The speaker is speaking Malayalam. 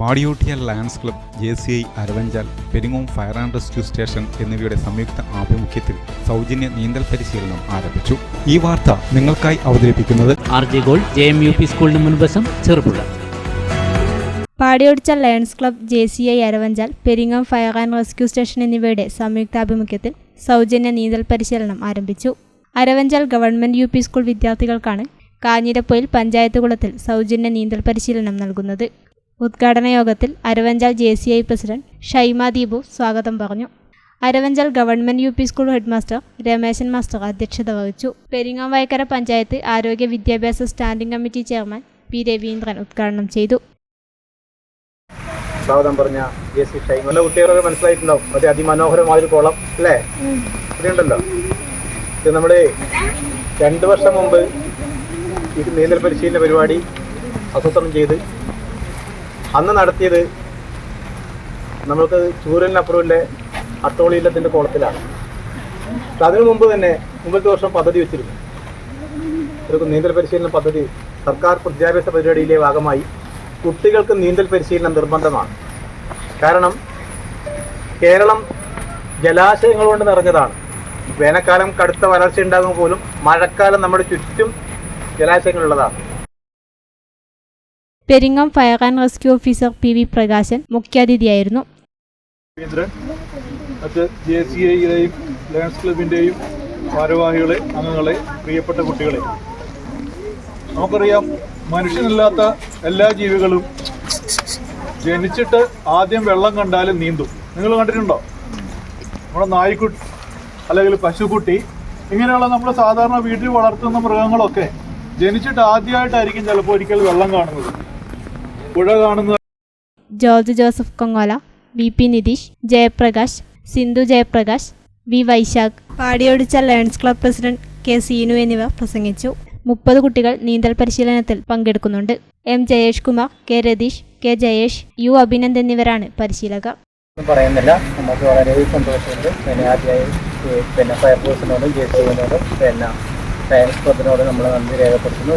പാടിയോട്ടിയ Lions Club J C I Aravanchal Peringome fire and rescue station എന്നിവയുടെ സംയുക്ത ആഭിമുഖ്യത്തിൽ സൗജന്യ നീന്തൽ പരിശീലനം ആരംഭിച്ചു. ഈ വാർത്ത നിങ്ങൾക്കായി അവതരിപ്പിക്കുന്നത് R J gold J M U P സ്കൂളിന് മുൻവശം Cherupuzha. പാടിയൊടിച്ച lions club J C I Aravanchal Peringam fire and rescue station എന്നിവയുടെ സംയുക്താഭിമുഖ്യത്തിൽ സൗജന്യ നീന്തൽ പരിശീലനം ആരംഭിച്ചു. Aravanchal government U P school വിദ്യാർത്ഥികൾക്കാണ് Kanhirapoyil panchayat കുളത്തിൽ സൗജന്യ നീന്തൽ പരിശീലനം നൽകുന്നത്. ഉദ്ഘാടന യോഗത്തിൽ Aravanchal J C I president Shaima Deepu സ്വാഗതം പറഞ്ഞു. Aravanchal government U P school headmaster Rameshan master അധ്യക്ഷത വഹിച്ചു. പെരിങ്ങാവയക്കര പഞ്ചായത്ത് ആരോഗ്യ വിദ്യാഭ്യാസ standing committee chairman P Raveendran ഉദ്ഘാടനം ചെയ്തു. സ്വാഗതം പറഞ്ഞ ജെ സി ഷൈൻ നല്ല കുട്ടികളൊക്കെ മനസ്സിലായിട്ടുണ്ടാവും. മറ്റേ അതിമനോഹരമായൊരു കുളം അല്ലേ? ഇതുണ്ടല്ലോ. ഇത് നമ്മുടെ രണ്ട് വർഷം മുമ്പ് ഇത് നീന്തൽ പരിശീലന പരിപാടി ആസൂത്രണം ചെയ്ത് അന്ന് നടത്തിയത് നമ്മൾക്ക് ചൂരലിനപ്പുറമില്ലേ അട്ടോളിയില്ലത്തിന്റെ കുളത്തിലാണ്. കോളത്തിലാണ് അതിനു മുമ്പ് തന്നെ മുമ്പത്തെ വർഷം പദ്ധതി വെച്ചിരുന്നു. ഒരു നീന്തൽ പരിശീലന പദ്ധതി സർക്കാർ വിദ്യാഭ്യാസ പരിപാടിയിലെ ഭാഗമായി കുട്ടികൾക്ക് നീന്തൽ പരിശീലനം നിർബന്ധമാണ്. കാരണം കേരളം ജലാശയങ്ങൾ കൊണ്ട് നിറഞ്ഞതാണ്. വേനൽക്കാലം കടുത്ത വരൾച്ച ഉണ്ടാകുമ്പോൾ പോലും മഴക്കാലം നമ്മുടെ ചുറ്റും ജലാശയങ്ങളുള്ളതാണ് Peringome fire and rescue officer P V Prakashan മുഖ്യാതിഥിയായിരുന്നു. ഭാരവാഹികളെ അംഗങ്ങളെ പ്രിയപ്പെട്ട കുട്ടികളെ. നമുക്കറിയാം മനുഷ്യനില്ലാത്ത എല്ലാ ജീവികളും ജനിച്ചിട്ട് ആദ്യം വെള്ളം കണ്ടാലും നീന്തും. നിങ്ങൾ കണ്ടിട്ടുണ്ടോ? നമ്മുടെ നായ്ക്കുട്ടി അല്ലെങ്കിൽ പശുക്കുട്ടി ഇങ്ങനെയുള്ള നമ്മൾ സാധാരണ വീട്ടിൽ വളർത്തുന്ന മൃഗങ്ങളൊക്കെ ജനിച്ചിട്ട് ആദ്യമായിട്ടായിരിക്കും ചിലപ്പോൾ ഒരിക്കൽ വെള്ളം കാണുന്നത്. പുഴ കാണുന്ന George Joseph Kongola V P Nitheesh Jayaprakash Sindhu Jayaprakash V Vaishakh. Padiyotchal Lions Club president K Seenu എന്നിവർ പ്രസംഗിച്ചു. മുപ്പത് കുട്ടികൾ നീന്തൽ പരിശീലനത്തിൽ പങ്കെടുക്കുന്നുണ്ട്. M Jayesh Kumar K Ratheesh K Jayesh U Abhinand എന്നിവരാണ് പരിശീലകർ. ഒന്നും പറയുന്നില്ല. നമുക്ക് വളരെ സന്തോഷമുണ്ട്. പിന്നെ ആദ്യമായി പിന്നെ ഫയർഫോഴ്സിനോടും ജെ സിനോടും പിന്നെ സയൻസ് ക്ലബിനോടും നമ്മൾ നന്ദി രേഖപ്പെടുത്തുന്നു.